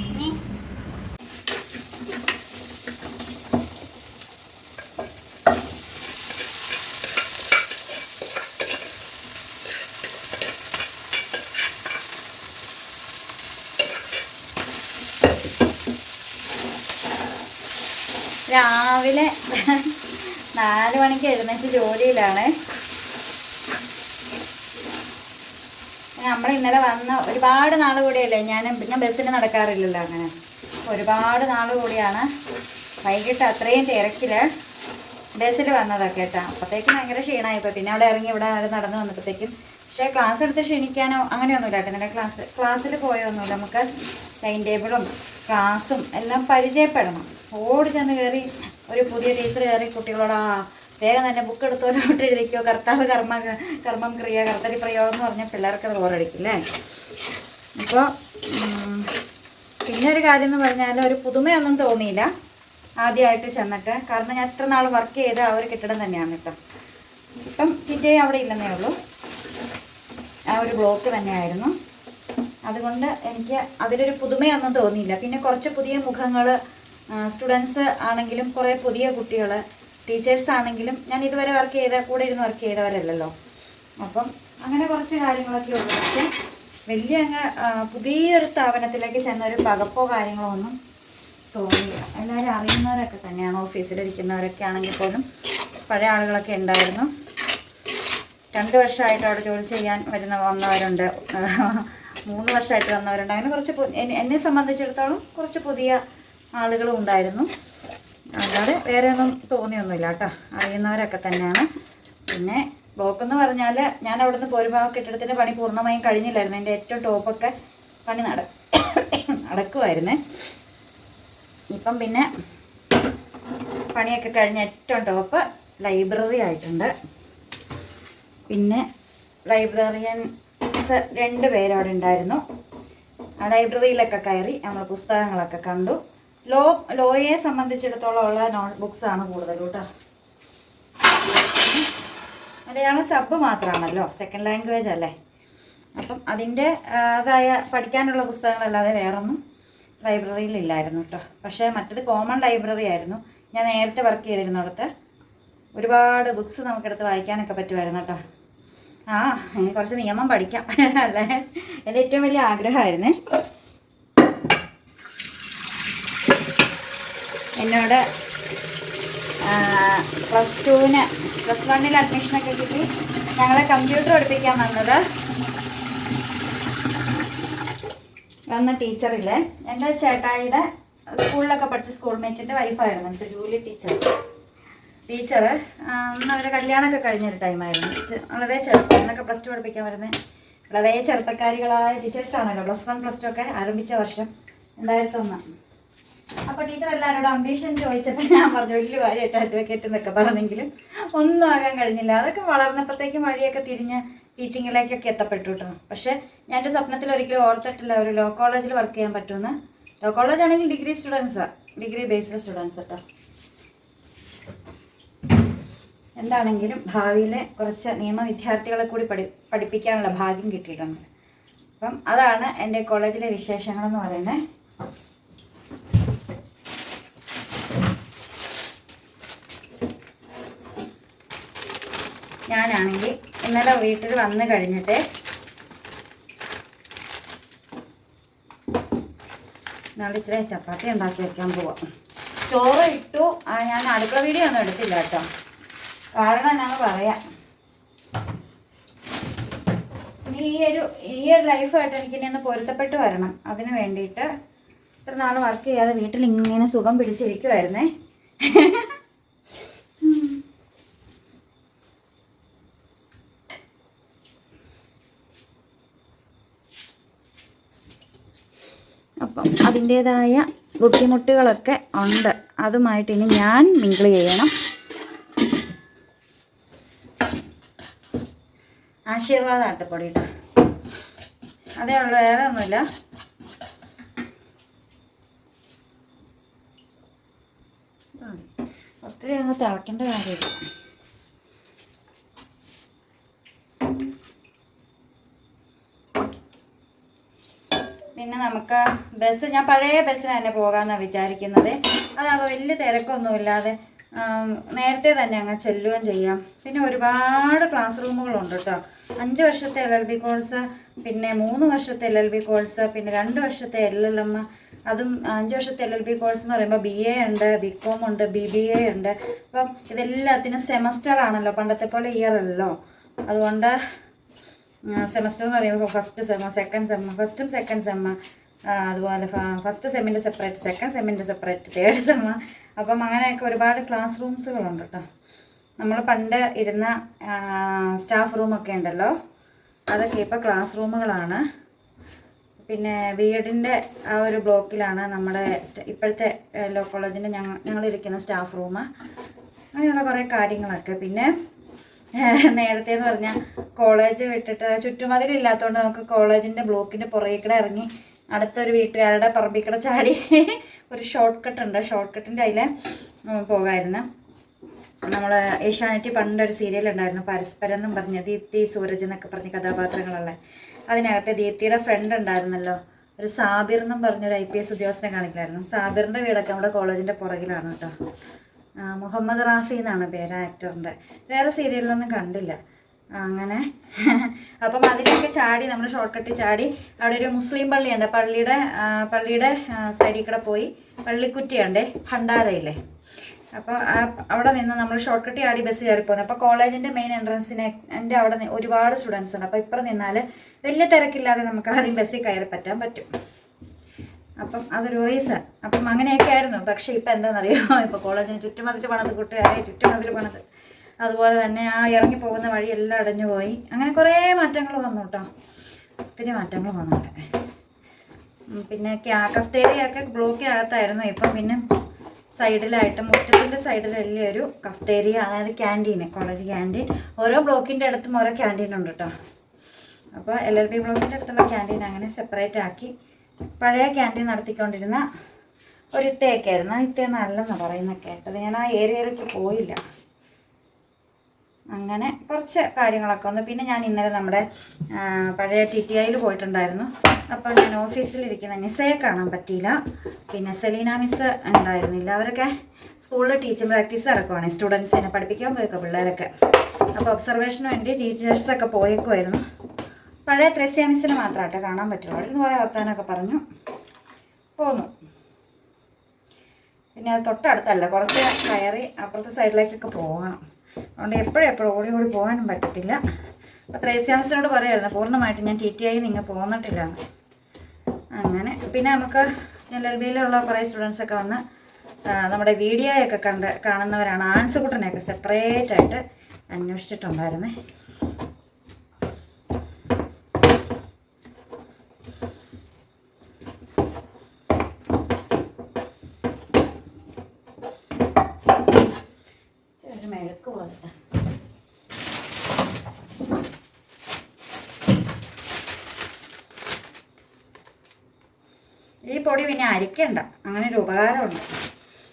രാവിലെ നാല് മണിക്ക് എഴുന്നേറ്റ് ജോലിയിലാണ്. നമ്മൾ ഇന്നലെ വന്ന ഒരുപാട് നാൾ കൂടിയല്ലേ ഞാൻ ഞാൻ ബസ്സിന് നടക്കാറില്ലല്ലോ അങ്ങനെ. ഒരുപാട് നാൾ കൂടിയാണ്. വൈകിട്ട് അത്രയും തിരക്കിൽ ബസ്സിൽ വന്നതൊക്കെ കേട്ടോ. അപ്പോഴത്തേക്കും ഭയങ്കര ക്ഷീണമായിപ്പോൾ പിന്നെ അവിടെ ഇറങ്ങി ഇവിടെ നടന്നു വന്നപ്പോഴത്തേക്കും പക്ഷേ ക്ലാസ് എടുത്ത് ക്ഷണിക്കാനോ അങ്ങനെയൊന്നുമില്ല കേട്ടോ. ക്ലാസ് ക്ലാസ്സിൽ പോയൊന്നുമില്ല. നമുക്ക് ടൈം ടേബിളും ക്ലാസ്സും എല്ലാം പരിചയപ്പെടണം. ഓടി ചെന്ന് കയറി ഒരു പുതിയ ടീച്ചർ കയറി കുട്ടികളോട് ആ വേഗം തന്നെ ബുക്ക് എടുത്തോലോട്ട് എഴുതിക്കോ. കർത്താവ് കർമ്മ കർമ്മം ക്രിയ കർത്തരി പ്രയോഗം എന്ന് പറഞ്ഞാൽ പിള്ളേർക്ക് ബോറടിക്കില്ലേ അപ്പോൾ പിന്നെ ഒരു കാര്യം എന്ന് പറഞ്ഞാൽ ഒരു പുതുമയൊന്നും തോന്നിയില്ല. ആദ്യമായിട്ട് ചെന്നിട്ട്. കാരണം ഞാൻ എത്ര നാൾ വർക്ക് ചെയ്ത ആ ഒരു കെട്ടിടം തന്നെയാണ് കേട്ടോ. ഇപ്പം കിറ്റേ അവിടെ ഇല്ലെന്നേ ഉള്ളൂ. ആ ഒരു ബ്ലോക്ക് തന്നെയായിരുന്നു. അതുകൊണ്ട് എനിക്ക് അതിലൊരു പുതുമയൊന്നും തോന്നിയില്ല. പിന്നെ കുറച്ച് പുതിയ മുഖങ്ങൾ സ്റ്റുഡൻസ് ആണെങ്കിലും കുറേ പുതിയ കുട്ടികൾ ടീച്ചേഴ്സ് ആണെങ്കിലും ഞാൻ ഇതുവരെ വർക്ക് ചെയ്ത കൂടെ ഇരുന്ന് വർക്ക് ചെയ്തവരല്ലല്ലോ. അപ്പം അങ്ങനെ കുറച്ച് കാര്യങ്ങളൊക്കെ ഉള്ളു. പക്ഷേ വലിയ അങ്ങ് പുതിയൊരു സ്ഥാപനത്തിലേക്ക് ചെന്നൊരു പകപ്പോ കാര്യങ്ങളോ ഒന്നും തോന്നിയില്ല. എല്ലാവരും അറിയുന്നവരൊക്കെ തന്നെയാണ് ഓഫീസിലിരിക്കുന്നവരൊക്കെ ആണെങ്കിൽ പോലും പഴയ ആളുകളൊക്കെ ഉണ്ടായിരുന്നു. രണ്ട് വർഷമായിട്ട് അവിടെ ജോലി ചെയ്യാൻ വരുന്ന വന്നവരുണ്ട്. മൂന്ന് വർഷമായിട്ട് വന്നവരുണ്ട്. അങ്ങനെ കുറച്ച് എന്നെ- സംബന്ധിച്ചിടത്തോളം കുറച്ച് പുതിയ ആളുകളും ഉണ്ടായിരുന്നു. അല്ലാതെ വേറെ ഒന്നും തോന്നിയൊന്നുമില്ല കേട്ടോ. അറിയുന്നവരൊക്കെ തന്നെയാണ്. പിന്നെ ബ്ലോക്ക് എന്ന് പറഞ്ഞാൽ ഞാൻ അവിടെ നിന്ന് പോരുമ്പോൾ കെട്ടിടത്തിന്റെ പണി പൂർണമായും കഴിഞ്ഞില്ലായിരുന്നു. എന്റെ ഏറ്റവും ടോപ്പൊക്കെ പണി നട നടക്കുമായിരുന്നേ ഇപ്പം പിന്നെ പണിയൊക്കെ കഴിഞ്ഞ ഏറ്റവും ടോപ്പ് ലൈബ്രറി ആയിട്ടുണ്ട്. പിന്നെ ലൈബ്രറിയൻസ് രണ്ട് പേരവിടെ ഉണ്ടായിരുന്നു. ആ ലൈബ്രറിയിലൊക്കെ കയറി നമ്മൾ പുസ്തകങ്ങളൊക്കെ കണ്ടു. ലോ ലോയെ സംബന്ധിച്ചിടത്തോളം ഉള്ള നോട്ട് ബുക്സ് ആണ് കൂടുതൽ കേട്ടോ. മലയാളം സബ് മാത്രമാണല്ലോ സെക്കൻഡ് ലാംഗ്വേജ് അല്ലേ? അപ്പം അതിന്റെ അതായ പഠിക്കാനുള്ള പുസ്തകങ്ങളല്ലാതെ വേറൊന്നും ലൈബ്രറിയിൽ ഇല്ലായിരുന്നു കേട്ടോ. പക്ഷേ മറ്റത് കോമൺ ലൈബ്രറി ആയിരുന്നു. ഞാൻ നേരത്തെ വർക്ക് ചെയ്തിരുന്നിടത്ത് ഒരുപാട് ബുക്സ് നമുക്കെടുത്ത് വായിക്കാനൊക്കെ പറ്റുമായിരുന്നു കേട്ടോ. ആ ഇനി കുറച്ച് നിയമം പഠിക്കാം. അല്ലേ? എന്റെ ഏറ്റവും വലിയ ആഗ്രഹമായിരുന്നേ. എന്നോട് പ്ലസ് ടുവിന് പ്ലസ് വണ്ണിൽ അഡ്മിഷനൊക്കെ കിട്ടി. ഞങ്ങളെ കമ്പ്യൂട്ടർ പഠിപ്പിക്കാൻ വന്നത്. വന്ന ടീച്ചറില്ലേ എന്റെ ചേട്ടായിയുടെ സ്കൂളിലൊക്കെ പഠിച്ച സ്കൂൾ മേറ്റിന്റെ വൈഫായിരുന്നു എന്റെ ജൂലി ടീച്ചർ അന്ന് അവരുടെ കല്യാണമൊക്കെ കഴിഞ്ഞൊരു ടൈമായിരുന്നു വളരെ ചെറുപ്പന്നൊക്കെ പ്ലസ് ടു പഠിപ്പിക്കാൻ വരുന്നത് വളരെ ചെറുപ്പക്കാരികളായ ടീച്ചേഴ്സാണല്ലോ പ്ലസ് വൺ പ്ലസ് ടു ഒക്കെ ആരംഭിച്ച വർഷം രണ്ടായിരത്തി ഒന്ന്. അപ്പോൾ ടീച്ചർ എല്ലാവരോടും അംബീഷൻ ചോദിച്ചപ്പോൾ ഞാൻ പറഞ്ഞു വലിയ കാര്യമായിട്ട് അഡ്വക്കേറ്റ് എന്നൊക്കെ പറഞ്ഞെങ്കിലും ഒന്നും ആകാൻ കഴിഞ്ഞില്ല. അതൊക്കെ വളർന്നപ്പോഴത്തേക്കും വഴിയൊക്കെ തിരിഞ്ഞ് ടീച്ചിങ്ങിലേക്കൊക്കെ എത്തപ്പെട്ടു കേട്ടോ പക്ഷേ ഞാൻ എന്റെ സ്വപ്നത്തിൽ ഒരിക്കലും ഓർത്തിട്ടില്ല ഒരു ലോ കോളേജിൽ വർക്ക് ചെയ്യാൻ പറ്റുമെന്ന്. ലോ കോളേജ് ആണെങ്കിൽ ഡിഗ്രി സ്റ്റുഡൻസാണ് ഡിഗ്രി ബേസ്ഡ് സ്റ്റുഡൻസ് കേട്ടോ എന്താണെങ്കിലും ഭാവിയിലെ കുറച്ച് നിയമ വിദ്യാർത്ഥികളെ കൂടി പഠി പഠിപ്പിക്കാനുള്ള ഭാഗ്യം കിട്ടിയിട്ടുണ്ട്. അപ്പം അതാണ് എന്റെ കോളേജിലെ വിശേഷങ്ങളെന്ന് പറയുന്നത്. ഞാനാണെങ്കിൽ ഇന്നലെ വീട്ടിൽ വന്നു കഴിഞ്ഞിട്ട് നാളെ ഇച്ചിരി ചപ്പാത്തി ഉണ്ടാക്കി വയ്ക്കാൻ പോവാം. ചോറ് ഇട്ടു. ഞാൻ അടുക്കള വീഡിയോ ഒന്നും എടുത്തില്ല കേട്ടോ. കാരണം എന്നാന്ന് പറയാം. ഈ ഒരു ഈ ഒരു ലൈഫായിട്ട് എനിക്ക് ഇനി ഒന്ന് പൊരുത്തപ്പെട്ട് വരണം. അതിന് വേണ്ടിയിട്ട് ഇത്ര നാൾ വർക്ക് ചെയ്യാതെ വീട്ടിൽ ഇങ്ങനെ സുഖം പിടിച്ചിരിക്കുമായിരുന്നേ അപ്പം അതിന്റേതായ ബുദ്ധിമുട്ടുകളൊക്കെ ഉണ്ട്. അതുമായിട്ട് ഇനി ഞാൻ മിങ്കിൾ ചെയ്യണം. ആശീർവാദ അട്ടപ്പൊടി കേട്ടോ അതേ ഉള്ളൂ വേറെ ഒന്നുമില്ല. ഒത്തിരി അങ്ങ് തിളക്കേണ്ട കാര്യമില്ല. പിന്നെ നമുക്ക് ബസ് ഞാൻ പഴയ ബസ്സിന് തന്നെ പോകാമെന്നാണ് വിചാരിക്കുന്നത്. അതാകുമ്പോൾ വലിയ തിരക്കൊന്നുമില്ലാതെ നേരത്തെ തന്നെ അങ്ങ് ചെല്ലുകയും ചെയ്യാം. പിന്നെ ഒരുപാട് ക്ലാസ് റൂമുകളുണ്ട് കേട്ടോ അഞ്ച് വർഷത്തെ എൽ എൽ ബി കോഴ്സ് പിന്നെ മൂന്ന് വർഷത്തെ എൽ എൽ ബി കോഴ്സ് പിന്നെ രണ്ട് വർഷത്തെ എൽ എൽ എം അതും അഞ്ച് വർഷത്തെ എൽ എൽ ബി കോഴ്സ് എന്ന് പറയുമ്പോൾ ബി എ ഉണ്ട് ബി കോം ഉണ്ട് ബി ബി എ ഉണ്ട്. അപ്പം ഇതെല്ലാത്തിനും സെമസ്റ്റർ ആണല്ലോ പണ്ടത്തെ പോലെ ഇയർ അല്ലല്ലോ. അതുകൊണ്ട് സെമസ്റ്റർ എന്ന് പറയുമ്പോൾ ഫസ്റ്റ് സെമ്മ സെക്കൻഡ് സെമ്മ ഫസ്റ്റും സെക്കൻഡ് സെമ്മ അതുപോലെ ഫസ്റ്റ് സെമ്മിന്റെ സെപ്പറേറ്റ് സെക്കൻഡ് സെമ്മിന്റെ സെപ്പറേറ്റ് തേർഡ് സെമ്മ അപ്പം അങ്ങനെയൊക്കെ ഒരുപാട് ക്ലാസ് റൂംസുകളുണ്ട് കേട്ടോ നമ്മൾ പണ്ട് ഇരുന്ന സ്റ്റാഫ് റൂമൊക്കെ ഉണ്ടല്ലോ. അതൊക്കെ ഇപ്പോൾ ക്ലാസ് റൂമുകളാണ് പിന്നെ വീടിന്റെ ആ ഒരു ബ്ലോക്കിലാണ് നമ്മുടെ ഇപ്പോഴത്തെ ലോ കോളേജിന്റെ ഞങ്ങൾ ഞങ്ങളിരിക്കുന്ന സ്റ്റാഫ് റൂം അങ്ങനെയുള്ള കുറേ കാര്യങ്ങളൊക്കെ. പിന്നെ നേരത്തെ എന്ന് പറഞ്ഞാൽ കോളേജ് വിട്ടിട്ട് ചുറ്റുമതിലില്ലാത്തതുകൊണ്ട് നമുക്ക് കോളേജിന്റെ ബ്ലോക്കിന്റെ പുറകെ കൂടെ ഇറങ്ങി അടുത്തൊരു വീട്ടുകാരുടെ പറമ്പിക്കട കൂടെ ചാടി ഒരു ഷോർട്ട് കട്ട് ഉണ്ട്. ഷോർട്ട് കട്ടിന്റെ അതിൽ പോകായിരുന്നു. നമ്മൾ ഏഷ്യാനെറ്റി പണ്ടൊരു സീരിയൽ ഉണ്ടായിരുന്നു. പരസ്പരം എന്നും പറഞ്ഞ് ദീപ്തി സൂരജ് എന്നൊക്കെ പറഞ്ഞ കഥാപാത്രങ്ങളുള്ള. അതിനകത്ത് ദീപ്തിയുടെ ഫ്രണ്ട് ഉണ്ടായിരുന്നല്ലോ. ഒരു സാബിർ എന്നും പറഞ്ഞൊരു ഐ പി എസ് ഉദ്യോഗസ്ഥനെ കാണിക്കലായിരുന്നു സാബിറിന്റെ വീടൊക്കെ നമ്മുടെ കോളേജിന്റെ പുറകിലാണ് കേട്ടോ. മുഹമ്മദ് റാഫി എന്നാണ് പേര് ആക്ടറിന്റെ വേറെ സീരിയലിലൊന്നും കണ്ടില്ല. അങ്ങനെ. അപ്പം അതിലേക്ക് ചാടി നമ്മൾ ഷോർട്ട് കട്ട് ചാടി അവിടെ ഒരു മുസ്ലിം പള്ളിയുണ്ട്. പള്ളിയുടെ പള്ളിയുടെ സൈഡിൽ കൂടെ പോയി പള്ളിക്കുറ്റിയുണ്ട് ഭണ്ഡാരയില്ലേ. അപ്പോൾ അവിടെ നിന്ന് നമ്മൾ ഷോർട്ട് കട്ട് ചാടി ബസ് കയറി പോകുന്നത് അപ്പോൾ കോളേജിന്റെ മെയിൻ എൻട്രൻസിനെ എന്റെ അവിടെ ഒരുപാട് സ്റ്റുഡൻസ് ഉണ്ട്. അപ്പോൾ ഇപ്പുറം നിന്നാൽ വലിയ തിരക്കില്ലാതെ നമുക്ക് ആദ്യം ബസ്സിൽ കയറി പറ്റാൻ പറ്റും. അപ്പം അതൊരു റീസൺ അപ്പം അങ്ങനെയൊക്കെ ആയിരുന്നു. പക്ഷേ ഇപ്പം എന്താണെന്നറിയോ ഇപ്പോൾ കോളേജിന് ചുറ്റുമതിൽ പണത് കൂട്ടുകാരെ ചുറ്റുമതിൽ പണത് അതുപോലെ തന്നെ ആ ഇറങ്ങി പോകുന്ന വഴി എല്ലാം അടഞ്ഞു പോയി. അങ്ങനെ കുറേ മാറ്റങ്ങൾ വന്നു കേട്ടോ. ഒത്തിരി മാറ്റങ്ങൾ വന്നുണ്ട് പിന്നെ കഫ്തേരിയൊക്കെ ബ്ലോക്കിനകത്തായിരുന്നു. ഇപ്പം പിന്നെ സൈഡിലായിട്ട് മുറ്റത്തിന്റെ സൈഡിൽ വലിയൊരു കഫ്തേരിയ അതായത് ക്യാന്റീന് കോളേജ് ക്യാന്റീൻ. ഓരോ ബ്ലോക്കിന്റെ അടുത്തും ഓരോ ക്യാന്റീൻ ഉണ്ട് കേട്ടോ. അപ്പോൾ എൽ എൽ ബി ബ്ലോക്കിന്റെ അടുത്തുള്ള ക്യാന്റീൻ അങ്ങനെ സെപ്പറേറ്റ് ആക്കി പഴയ ക്യാന്റീൻ നടത്തിക്കൊണ്ടിരുന്ന ഒരു ഇത്തയൊക്കെ ആയിരുന്നു ആ ഇത്തേ നല്ലെന്നാണ് പറയുന്ന കേട്ടത്. ഞാൻ ആ ഏരിയയിലേക്ക് പോയില്ല. അങ്ങനെ കുറച്ച് കാര്യങ്ങളൊക്കെ വന്നു. പിന്നെ ഞാൻ ഇന്നലെ നമ്മുടെ പഴയ ടി ടി ഐയിൽ പോയിട്ടുണ്ടായിരുന്നു. അപ്പോൾ ഞാൻ ഓഫീസിലിരിക്കുന്ന നിസയെ കാണാൻ പറ്റിയില്ല. പിന്നെ സെലീന മിസ് ഉണ്ടായിരുന്നില്ല. അവരൊക്കെ സ്കൂളിൽ ടീച്ചിങ് പ്രാക്ടീസ് നടക്കുവാണ്. സ്റ്റുഡൻസിനെ പഠിപ്പിക്കാൻ പോയൊക്കെ പിള്ളേരൊക്കെ. അപ്പോൾ ഒബ്സർവേഷന് വേണ്ടി ടീച്ചേഴ്സൊക്കെ പോയേക്കുമായിരുന്നു പഴയ ത്രസ്യ മിസ്സിനെ മാത്രമാട്ടെ കാണാൻ പറ്റുള്ളൂ. നിന്ന് കുറേ വർത്താനൊക്കെ പറഞ്ഞു. പോന്നു. പിന്നെ അത് തൊട്ടടുത്തല്ല. കുറച്ച് കയറി അപ്പുറത്തെ സൈഡിലേക്കൊക്കെ പോകണം അതുകൊണ്ട് എപ്പോഴും എപ്പോഴും ഓടി ഓടി പോകാനും പറ്റത്തില്ല. അപ്പോൾ ത്രേസ്യാമസിനോട് പറയായിരുന്നു പൂർണമായിട്ട് ഞാൻ ടി ടി ആയി നിങ്ങൾ പോന്നിട്ടില്ല. അങ്ങനെ പിന്നെ നമുക്ക് എൽ എൽ ബിയിലുള്ള കുറേ സ്റ്റുഡൻസൊക്കെ വന്ന് നമ്മുടെ വീഡിയോയൊക്കെ കണ്ട് കാണുന്നവരാണ്. ആൻസുകുട്ടനെയൊക്കെ സെപ്പറേറ്റ് ആയിട്ട് അന്വേഷിച്ചിട്ടുണ്ടായിരുന്നേ ഒരു മെഴുക്ക് പോലെ ഈ പൊടി പിന്നെ അങ്ങനെ ഒരു ഉപകാരമുണ്ട്.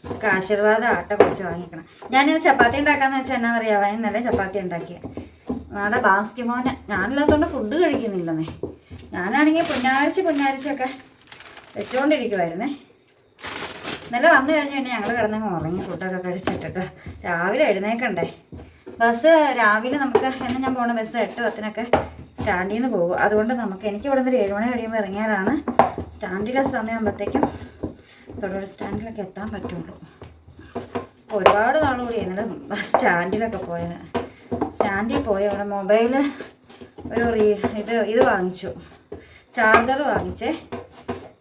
നമുക്ക് ആശീർവാദം ആട്ട കുറച്ച് വാങ്ങിക്കണം. ഞാനിത് ചപ്പാത്തി ഉണ്ടാക്കാന്ന് വെച്ചാൽ എന്നാ എന്നാന്നറിയാവോ? ഇന്നലെ ചപ്പാത്തി ഉണ്ടാക്കിയ. നാളെ ബാസ്കി മോന് ഞാനില്ലാത്തതുകൊണ്ട് ഫുഡ് കഴിക്കുന്നില്ലെന്നേ. ഞാനാണെങ്കിൽ പുന്നാരിച്ച് പുന്നാരിച്ചൊക്കെ വെച്ചുകൊണ്ടിരിക്കുമായിരുന്നേ ഇന്നലെ വന്നു കഴിഞ്ഞു പിന്നെ ഞങ്ങൾ കിടന്നങ്ങ് ഉറങ്ങി ഫുഡൊക്കെ കഴിച്ചിട്ടിട്ട് രാവിലെ എഴുന്നേക്കണ്ടേ. ബസ് രാവിലെ നമുക്ക് എന്ന് ഞാൻ പോണ ബസ് എട്ട് പത്തിനൊക്കെ സ്റ്റാൻഡിൽ നിന്ന് പോകും. അതുകൊണ്ട് നമുക്ക് എനിക്ക് ഇവിടെ നിന്ന് ഒരു ഏഴുമണി കഴിയുമ്പോൾ ഇറങ്ങിയാലാണ് സ്റ്റാൻഡിലെ സമയമാകുമ്പോഴത്തേക്കും തൊടുപുഴ സ്റ്റാൻഡിലൊക്കെ എത്താൻ പറ്റുള്ളൂ. ഒരുപാട് നാൾ കൂടി ഇന്നലെ സ്റ്റാൻഡിലൊക്കെ പോയത്. സ്റ്റാൻഡിൽ പോയി അവിടെ മൊബൈൽ ഒരു റീ ഇത് ഇത് വാങ്ങിച്ചു. ചാർജർ വാങ്ങിച്ചേ.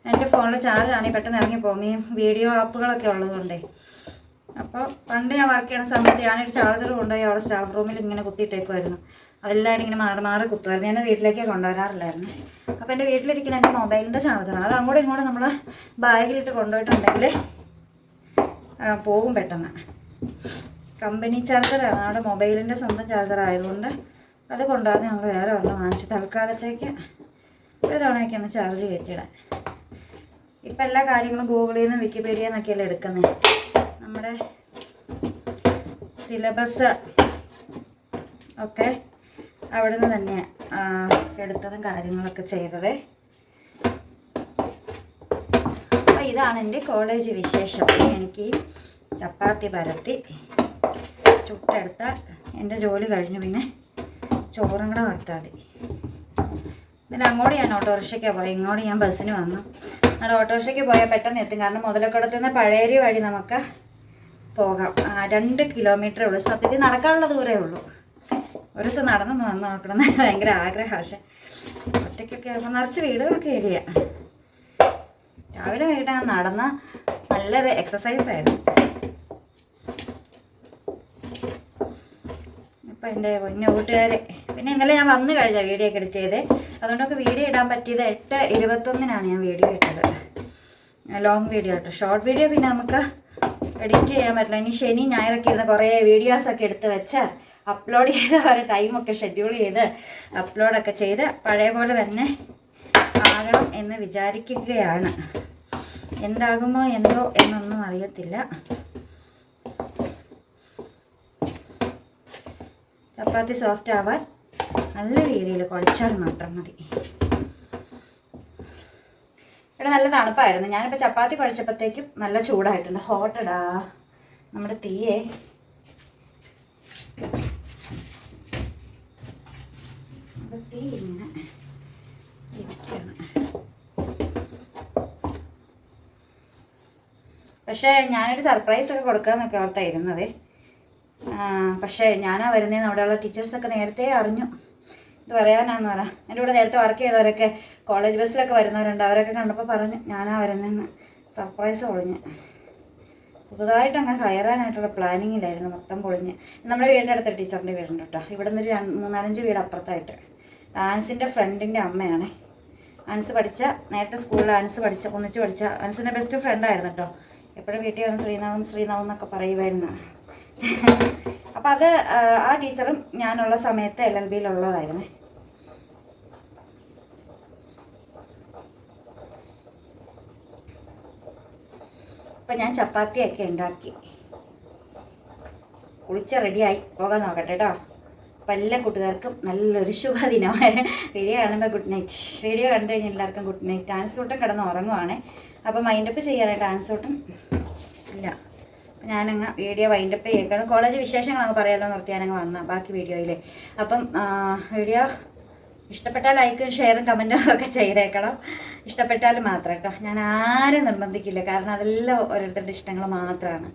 എന്റെ ഫോണിൽ ചാർജ് ആണെങ്കിൽ പെട്ടെന്ന് ഇറങ്ങി പോകും. ഈ വീഡിയോ ആപ്പുകളൊക്കെ ഉള്ളതുകൊണ്ടേ. അപ്പോൾ പണ്ട് ഞാൻ വർക്ക് ചെയ്യുന്ന സമയത്ത് ഞാനൊരു ചാർജർ കൊണ്ടുപോയി അവിടെ സ്റ്റാഫ് റൂമിൽ ഇങ്ങനെ കുത്തിയിട്ടേക്കുമായിരുന്നു അതെല്ലാവരും ഇങ്ങനെ മാറി മാറി കുത്തുമായിരുന്നു ഞാൻ വീട്ടിലേക്ക് കൊണ്ടുവരാറില്ലായിരുന്നു. അപ്പോൾ എന്റെ വീട്ടിലിരിക്കുന്ന എന്റെ മൊബൈലിന്റെ ചാർജറാണ്. അത് അങ്ങോട്ടും ഇങ്ങോട്ടും നമ്മൾ ബാഗിലിട്ട് കൊണ്ടുപോയിട്ടുണ്ടെങ്കിൽ പോകും പെട്ടെന്ന്. കമ്പനി ചാർജറാണ് നമ്മുടെ മൊബൈലിന്റെ സ്വന്തം ചാർജർ ആയതുകൊണ്ട് അത് കൊണ്ടുവന്ന് ഞങ്ങൾ വേറെ ഒന്ന് വാങ്ങിച്ചു. തൽക്കാലത്തേക്ക് ഒരു തവണയൊക്കെ ഒന്ന് ചാർജ് കയറ്റിയിടാൻ. ഇപ്പം എല്ലാ കാര്യങ്ങളും ഗൂഗിളിൽ നിന്ന് വിക്കിപീഡിയ എന്നൊക്കെയല്ലേ എടുക്കുന്നത് നമ്മുടെ സിലബസ് ഒക്കെ അവിടെ നിന്ന് തന്നെ എടുത്തതും കാര്യങ്ങളൊക്കെ ചെയ്തത്. അപ്പോൾ ഇതാണ് എന്റെ കോളേജ് വിശേഷം. എനിക്ക് ചപ്പാത്തി പരത്തി ചുട്ടെടുത്താൽ എന്റെ ജോലി കഴിഞ്ഞു. പിന്നെ ചോറും കൂടെ വറുത്താൽ മതി. പിന്നെ അങ്ങോട്ട് ഞാൻ ഓട്ടോറിക്ഷയ്ക്കാണ് പോയി. ഇങ്ങോട്ട് ഞാൻ ബസ്സിന് വന്നു. അവിടെ ഓട്ടോറിക്ഷയ്ക്ക് പോയാൽ പെട്ടെന്ന് എത്തും. കാരണം മുതലക്കടത്ത് നിന്ന് പഴയരി വഴി നമുക്ക് പോകാം. രണ്ട് കിലോമീറ്ററേ ഉള്ളൂ. സത്യത്തിൽ നടക്കാനുള്ള ദൂരമേ ഉള്ളൂ. ഒരു ദിവസം നടന്നു വന്ന് നോക്കണമെന്ന് ഭയങ്കര ആഗ്രഹം. പക്ഷെ ഒറ്റയ്ക്കൊക്കെ ആകുമ്പോൾ നിറച്ച് വീടുകളൊക്കെ ഏരിയ. രാവിലെ വൈകിട്ട് ഞാൻ നടന്ന നല്ലൊരു എക്സസൈസ് ആയിരുന്നു. ഇപ്പം എന്റെ പൊന്നു കൂട്ടുകാരെ പിന്നെ ഇന്നലെ ഞാൻ വന്നു കഴിഞ്ഞ വീഡിയോ ഒക്കെ എഡിറ്റ് ചെയ്തേ. അതുകൊണ്ടൊക്കെ വീഡിയോ ഇടാൻ പറ്റിയത് എട്ട് ഇരുപത്തൊന്നിനാണ് ഞാൻ വീഡിയോ ഇട്ടത്. ലോങ് വീഡിയോ ഇട്ടത് ഷോർട്ട് വീഡിയോ പിന്നെ നമുക്ക് എഡിറ്റ് ചെയ്യാൻ പറ്റില്ല. ഇനി ശനി ഞായറൊക്കെ ഇരുന്ന് കുറേ വീഡിയോസൊക്കെ എടുത്ത് വെച്ച് അപ്ലോഡ് ചെയ്ത് അവരുടെ ടൈമൊക്കെ ഷെഡ്യൂൾ ചെയ്ത് അപ്ലോഡൊക്കെ ചെയ്ത് പഴയ പോലെ തന്നെ ആകണം എന്ന് വിചാരിക്കുകയാണ്. എന്താകുമോ എന്തോ എന്നൊന്നും അറിയത്തില്ല. ചപ്പാത്തി സോഫ്റ്റ് ആവാൻ നല്ല രീതിയിൽ കുഴച്ചാൽ മാത്രം മതി. ഇവിടെ നല്ല തണുപ്പായിരുന്നു. ഞാനിപ്പോൾ ചപ്പാത്തി കുഴച്ചപ്പോഴത്തേക്കും നല്ല ചൂടായിട്ടുണ്ട്. ഹോട്ടടാ നമ്മുടെ തീയെ. ഇങ്ങനെ ഇരിക്കുകയാണ്. പക്ഷേ ഞാനൊരു സർപ്രൈസ് ഒക്കെ കൊടുക്കാമെന്നൊക്കെ ഓർത്തായിരുന്നത് പക്ഷേ ഞാനാ വരുന്നതെന്ന് അവിടെയുള്ള ടീച്ചേഴ്സൊക്കെ നേരത്തെ അറിഞ്ഞു. ഇത് പറയാനാന്ന് പറ. എന്റെ കൂടെ നേരത്തെ വർക്ക് ചെയ്തവരൊക്കെ കോളേജ് ബസ്സിലൊക്കെ വരുന്നവരുണ്ട്. അവരൊക്കെ കണ്ടപ്പോൾ പറഞ്ഞു ഞാനാ വരുന്നതെന്ന് സർപ്രൈസ് പൊളിഞ്ഞ്. പുതുതായിട്ട് അങ്ങ് കയറാനായിട്ടുള്ള പ്ലാനിങ്ങിലായിരുന്നു മൊത്തം പൊളിഞ്ഞ്. നമ്മുടെ വീടിന്റെ അടുത്ത ടീച്ചറിന്റെ വീടുണ്ട് കേട്ടോ. ഇവിടെ നിന്ന് ഒരു രണ്ട് മൂന്നാലഞ്ച് വീട് അപ്പുറത്തായിട്ട് ആൻസിന്റെ ഫ്രണ്ടിന്റെ അമ്മയാണ്. ആൻസ് പഠിച്ച നേരത്തെ സ്കൂളിൽ ആൻസ് പഠിച്ച ഒന്നിച്ച് പഠിച്ച ആൻസിന്റെ ബെസ്റ്റ് ഫ്രണ്ടായിരുന്നു കേട്ടോ. എപ്പോഴും വീട്ടിൽ വന്ന് ശ്രീനാഥൻ ശ്രീനാഥൻ എന്നൊക്കെ പറയുമായിരുന്നു. അപ്പം അത് ആ ടീച്ചറും ഞാനുള്ള സമയത്ത് എൽ എൽ ബിയിലുള്ളതായിരുന്നു അപ്പം ഞാൻ ചപ്പാത്തിയൊക്കെ ഉണ്ടാക്കി. കുളിച്ച റെഡിയായി പോകാൻ നോക്കട്ടെ കേട്ടോ. അപ്പം എല്ലാ കൂട്ടുകാർക്കും നല്ലൊരു ശുഭദിനം. വീഡിയോ കാണുമ്പോൾ ഗുഡ് നൈറ്റ്. വീഡിയോ കണ്ടു കഴിഞ്ഞാൽ എല്ലാവർക്കും ഗുഡ് നൈറ്റ്. ഡാൻസ് തൊട്ടും കിടന്ന് ഉറങ്ങുവാണ്. അപ്പോൾ മൈൻഡപ്പ് ചെയ്യാനായിട്ട് ഡാൻസ് തൊട്ടും ഇല്ല. ഞാനങ്ങ് വീഡിയോ വൈൻഡപ്പ് ചെയ്യേക്കണം. കോളേജ് വിശേഷങ്ങൾ അങ്ങ് പറയാമല്ലോ നിർത്തി ഞാനങ്ങ് വന്ന ബാക്കി വീഡിയോയിൽ അപ്പം വീഡിയോ ഇഷ്ടപ്പെട്ടാൽ ലൈക്കും ഷെയറും കമന്റും ഒക്കെ ചെയ്തേക്കണം. ഇഷ്ടപ്പെട്ടാൽ മാത്രം കേട്ടോ ഞാൻ ആരും നിർബന്ധിക്കില്ല. കാരണം അതെല്ലാം ഓരോരുത്തരുടെ ഇഷ്ടങ്ങൾ മാത്രമാണ്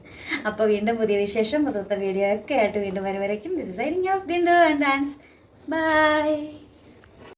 അപ്പോൾ വീണ്ടും പുതിയ വിശേഷം പുതുത്ത വീഡിയോ ഒക്കെ ആയിട്ട് വീണ്ടും വരുവരേക്കും this signing off Bindu and dance bye